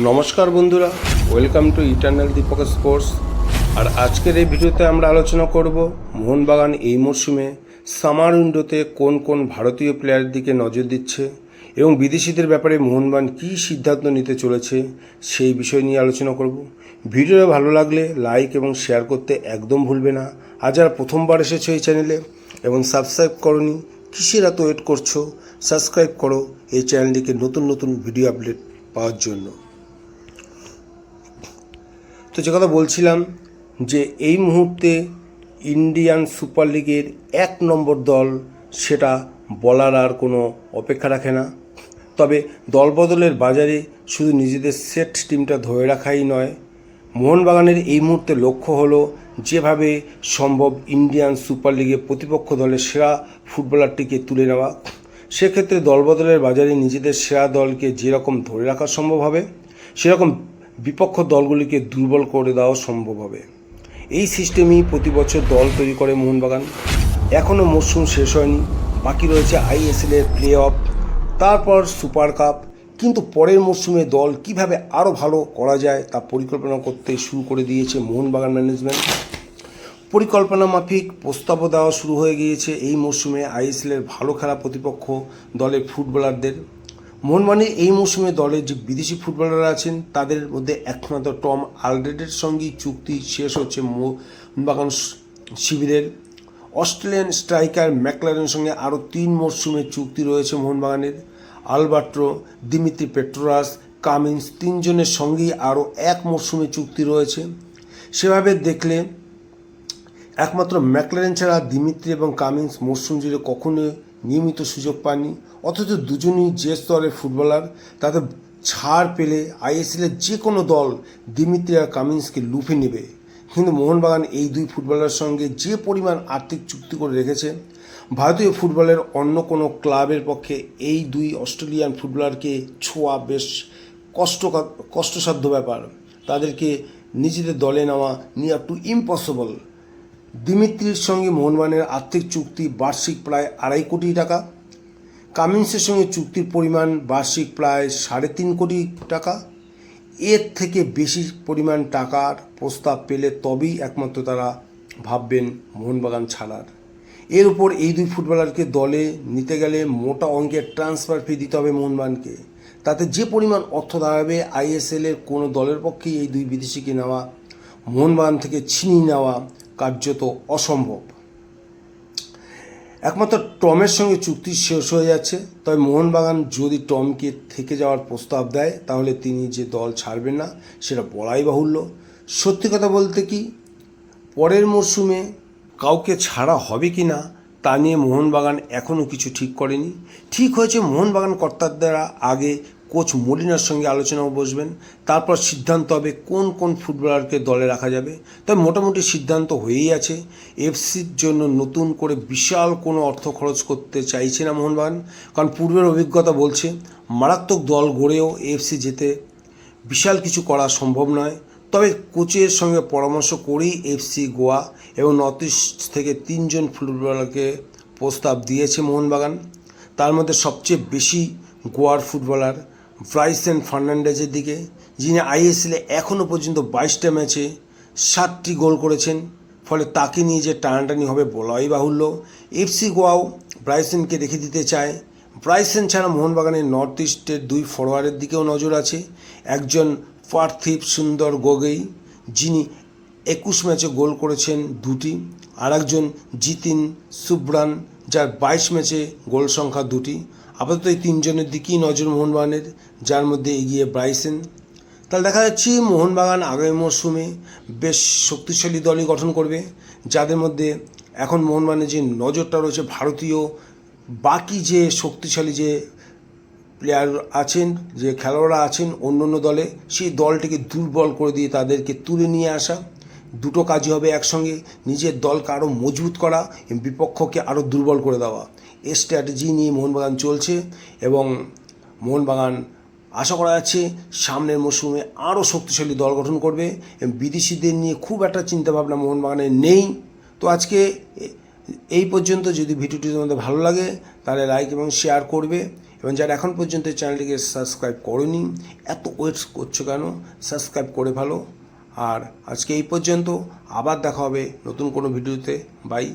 নমস্কার বন্ধুরা, welcome to eternal Deepak sports. আর আজকের এই ভিডিওতে আমরা আলোচনা করব মোহনবাগান এই মরশুমে সামার উইন্ডোতে কোন কোন ভারতীয় প্লেয়ারের দিকে নজর দিচ্ছে এবং বিদেশিদের ব্যাপারে মোহনবাগান কী সিদ্ধান্ত নিতে চলেছে সেই বিষয় নিয়ে আলোচনা করব। ভিডিওটা ভালো লাগলে লাইক এবং শেয়ার করতে একদম ভুলবে না। আর যারা প্রথমবার এসেছ এই চ্যানেলে এবং সাবস্ক্রাইব করনি, কিসের এত ওয়েট করছ? সাবস্ক্রাইব করো এই চ্যানেলটিকে নতুন নতুন ভিডিও আপডেট পাওয়ার জন্য। তো যে কথা বলছিলাম যে এই মুহূর্তে ইন্ডিয়ান সুপার লিগের এক নম্বর দল সেটা বলার আর কোনো অপেক্ষা রাখে না। তবে দলবদলের বাজারে শুধু নিজেদের সেট টিমটা ধরে রাখাই নয়, মোহনবাগানের এই মুহূর্তে লক্ষ্য হলো যেভাবে সম্ভব ইন্ডিয়ান সুপার লিগে প্রতিপক্ষ দলের সেরা ফুটবলারটিকে তুলে নেওয়া। সেক্ষেত্রে দলবদলের বাজারে নিজেদের সেরা দলকে যেরকম ধরে রাখা সম্ভব হবে, সেরকম বিপক্ষ দলগুলিকে দুর্বল করে দেওয়া সম্ভব হবে। এই সিস্টেমেই প্রতি বছর দল তৈরি করে মোহনবাগান। এখনও মরশুম শেষ হয়নি। বাকি রয়েছে আইএসএলের প্লে অফ তারপর সুপার কাপ। কিন্তু পরের মরশুমে দল কীভাবে আরও ভালো করা যায় তা পরিকল্পনা করতে শুরু করে দিয়েছে মোহনবাগান ম্যানেজমেন্ট। পরিকল্পনা মাফিক প্রস্তাবও দেওয়া শুরু হয়ে গিয়েছে। এই মরশুমে আইএসএলের ভালো খেলা প্রতিপক্ষ দলের ফুটবলারদের। মোহনবাগানের এই মৌসুমে দলের যে বিদেশি ফুটবলাররা আছেন, তাদের মধ্যে একমাত্র টম আলড্রেডের সঙ্গেই চুক্তি শেষ হচ্ছে মোহনবাগান শিবিরের। অস্ট্রেলিয়ান স্ট্রাইকার ম্যাকলারের সঙ্গে আরও তিন মরশুমের চুক্তি রয়েছে মোহনবাগানের। আলবার্ট্রো দিমিত্রি পেট্রোরাস কামিন্স তিনজনের সঙ্গেই আরও এক মরশুমে চুক্তি রয়েছে। সেভাবে দেখলে একমাত্র ম্যাকলারেন ছাড়া দিমিত্রি এবং কামিন্স মরশুম জুড়ে কখনো নিয়মিত সুযোগ পাননি। অথচ দুজনই যে স্তরের ফুটবলার তাতে ছাড় পেলে আইএসএলের যে কোনো দল দিমিত্রি আর কামিন্সকে লুফে নেবে। কিন্তু মোহনবাগান এই দুই ফুটবলারের সঙ্গে যে পরিমাণ আর্থিক চুক্তি করে রেখেছে, ভারতীয় ফুটবলের অন্য কোনো ক্লাবের পক্ষে এই দুই অস্ট্রেলিয়ান ফুটবলারকে ছোঁয়া বেশ কষ্ট কষ্টসাধ্য ব্যাপার। তাদেরকে নিজেদের দলে নেওয়া নিয়ে টু ইম্পসিবল দিমিত্রির সঙ্গে মোহনবাগানের আর্থিক চুক্তি বার্ষিক প্রায় আড়াই কোটি টাকা, কামিন্সের সঙ্গে চুক্তির পরিমাণ বার্ষিক প্রায় সাড়ে তিন কোটি টাকা। এর থেকে বেশি পরিমাণ টাকার প্রস্তাব পেলে তবেই একমাত্র তারা ভাববেন মোহনবাগান ছাড়ার। এর উপর এই দুই ফুটবলারকে দলে নিতে গেলে মোটা অঙ্কের ট্রান্সফার ফি দিতে হবে মোহনবাগানকে। তাতে যে পরিমাণ অর্থ দাঁড়াবে আইএসএলের কোনো দলের পক্ষেই এই দুই বিদেশিকে নেওয়া, মোহনবাগান থেকে ছিনিয়ে নেওয়া কার্যত অসম্ভব। একমাত্র টমের সঙ্গে চুক্তি শেষ হয়ে যাচ্ছে। তবে মোহনবাগান যদি টমকে থেকে যাওয়ার প্রস্তাব দেয়, তাহলে তিনি যে দল ছাড়বেন না, সেটা বলাই বাহুল্য। সত্যি কথা বলতে কি, পরের মরশুমে কাউকে ছাড়া হবে কি না, তা নিয়ে মোহনবাগান এখনও কিছু ঠিক করেনি। ঠিক হয়েছে, মোহনবাগান কর্তার দ্বারা আগে কোচ মলিনার সঙ্গে আলোচনাও বসবেন। তারপর সিদ্ধান্ত হবে কোন কোন ফুটবলারকে দলে রাখা যাবে। তবে মোটামুটি সিদ্ধান্ত হয়েই আছে। এফসির জন্য নতুন করে বিশাল কোনো অর্থ খরচ করতে চাইছে না মোহনবাগান। কারণ পূর্বের অভিজ্ঞতা বলছে, মারাত্মক দল গড়েও এফসি যেতে বিশাল কিছু করা সম্ভব নয়। তবে কোচের সঙ্গে পরামর্শ করেই এফসি, গোয়া এবং নর্থ ইস্ট থেকে তিনজন ফুটবলারকে প্রস্তাব দিয়েছে মোহনবাগান। তার মধ্যে সবচেয়ে বেশি গোয়ার ফুটবলার ব্রাইসেন ফার্নান্ডেজের দিকে, যিনি আইএসএলে এখনও পর্যন্ত বাইশটা ম্যাচে ষাটটি গোল করেছেন, ফলে তাকে নিয়ে যে টানাটানি হবে বলাই বাহুল্য। এফসি গোয়াও ব্রাইসেনকে রেখে দিতে চায়। ব্রাইসেন ছাড়া মোহনবাগানের নর্থ ইস্টের দুই ফরোয়ার্ডের দিকেও নজর আছে। একজন পার্থিব সুন্দর গোগেই যিনি একুশ ম্যাচে গোল করেছেন দুটি আর একজন জিতিন সুব্রান যার বাইশ ম্যাচে গোল সংখ্যা দুটি। আপাতত এই তিনজনের দিকেই নজর মোহনবাগানের, যার মধ্যে এগিয়ে ব্রাইসেন। তাহলে দেখা যাচ্ছে মোহনবাগান আগামী মরশুমে বেশ শক্তিশালী দলই গঠন করবে, যাদের মধ্যে এখন মোহনবাগানের যে নজরটা রয়েছে ভারতীয়, বাকি যে শক্তিশালী যে প্লেয়ার আছেন, যে খেলোয়াড়রা আছেন অন্য অন্য দলে, সেই দলটিকে দুর্বল করে দিয়ে তাদেরকে তুলে নিয়ে আসা। দুটো কাজই হবে একসঙ্গে, নিজের দলকে আরও মজবুত করা, বিপক্ষকে আরও দুর্বল করে দেওয়া। এই স্ট্র্যাটেজি নিয়ে মোহনবাগান চলছে এবং মোহনবাগান আশা করা যাচ্ছে সামনের মরশুমে আরও শক্তিশালী দল গঠন করবে। এবং বিদেশিদের নিয়ে খুব একটা চিন্তাভাবনা মোহনবাগানের নেই। তো আজকে এই পর্যন্ত যদি ভিডিওটি তোমাদের ভালো লাগে, তাহলে লাইক এবং শেয়ার করবে। এবং যারা এখন পর্যন্ত চ্যানেলটিকে সাবস্ক্রাইব করনি, এত ওয়েট করছ কেন? সাবস্ক্রাইব করে ভালো আর আজকে এই পর্যন্ত আবার দেখা হবে নতুন কোনো ভিডিওতে। বাই